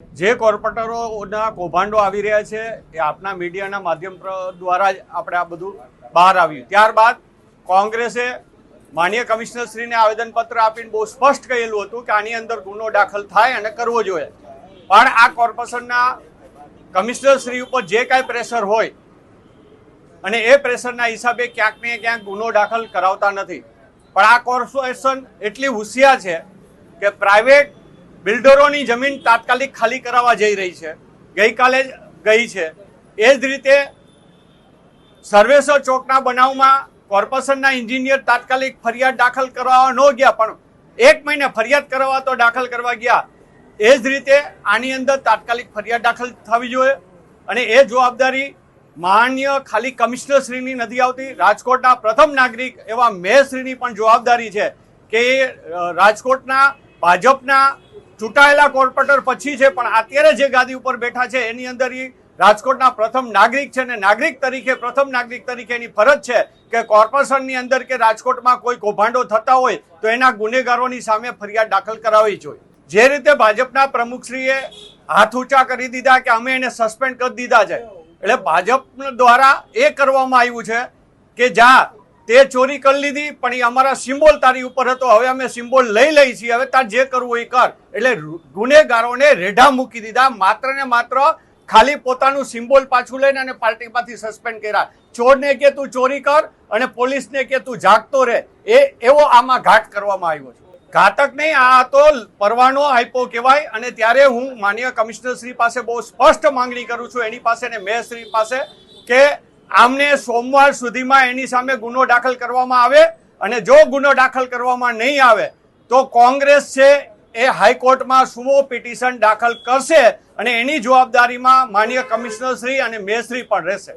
જે કોર્પોરેટરોના કૌભાંડો આવી રહ્યા છે એ આપના મીડિયાના માધ્યમ દ્વારા જ આપણે આ બધું બહાર આવ્યું. ત્યારબાદ કોંગ્રેસે માન્ય કમિશનરશ્રીને આવેદનપત્ર આપીને બહુ સ્પષ્ટ કહેલું હતું કે આની અંદર ગુનો દાખલ થાય અને કરવો જોઈએ. પણ આ કોર્પોરેશનના કમિશનરશ્રી ઉપર જે કાંઈ પ્રેશર હોય અને એ પ્રેશરના હિસાબે ક્યાંક ને ક્યાંક ગુનો દાખલ કરાવતા નથી. પણ આ કોર્પોરેશન એટલી હોશિયાર છે કે પ્રાઇવેટ બિલ્ડરોની જમીન તાત્કાલિક ખાલી કરાવવા જઈ રહી છે. ગઈકાલે ગઈ છે. એ જ રીતે સર્વેસર ચોકના બનાવમાં કોર્પોરેશનના એન્જિનિયર તાત્કાલિક ફરિયાદ દાખલ કરવા ન ગયા, પણ એક મહિને ફરિયાદ કરવા તો દાખલ કરવા ગયા. એ જ રીતે આની અંદર તાત્કાલિક ફરિયાદ દાખલ થવી જોઈએ અને એ જવાબદારી માન્ય ખાલી કમિશનરશ્રીની નથી આવતી, રાજકોટના પ્રથમ નાગરિક એવા મેયરશ્રીની પણ જવાબદારી છે કે રાજકોટના ભાજપના ચૂંટાયેલા કોર્પોરેટર પછી છે, પણ અત્યારે જે ગાદી ઉપર બેઠા છે, એની અંદર એ રાજકોટના પ્રથમ નાગરિક છે અને નાગરિક તરીકે, પ્રથમ નાગરિક તરીકે એની ફરજ છે કે કોર્પોરેશનની અંદર કે રાજકોટમાં કોઈ કૌભાંડો થતા હોય, તો એના ગુનેગારોની સામે ફરિયાદ દાખલ કરાવવી જોઈએ. જે રીતે ભાજપના પ્રમુખશ્રીએ હાથ ઊંચા કરી દીધા કે અમે એને સસ્પેન્ડ કરી દીધા છે. એટલે ભાજપ દ્વારા એ કરવામાં આવ્યું છે કે જા તે ચોરી કરી લીધી, પણ એ અમારા સિમ્બોલ તારી ઉપર હતો. હવે અમે સિમ્બોલ લઈ લઈ છીએ. હવે તાર જે કરવું એ કર. એટલે ગુનેગારોને રેઢા મૂકી દીધા. માત્ર ને માત્ર ખાલી પોતાનું સિમ્બોલ પાછું લઈને અને પાર્ટીમાંથી સસ્પેન્ડ કર્યા. ચોરને કે તું ચોરી કર અને પોલીસને કે તું જાગતો રહે. એ, એવો આમાં ઘાટ કરવામાં આવ્યો છે. ઘાતક નહીં, આ તો પરવાનો આપ્યો કહેવાય. અને ત્યારે હું માન્ય કમિશનર શ્રી પાસે બહુ સ્પષ્ટ માંગણી કરું છું. એની પાસે ને મેયર શ્રી પાસે કે આમને સોમવાર સુધીમાં એની સામે ગુનો દાખલ કરવામાં આવે અને જો ગુનો દાખલ કરવામાં નહીં આવે, તો કોંગ્રેસ છે એ હાઈકોર્ટમાં સુમો પિટિશન દાખલ કરશે અને એની જવાબદારીમાં માન્ય કમિશનર શ્રી અને મેશ્રી પણ રહેશે.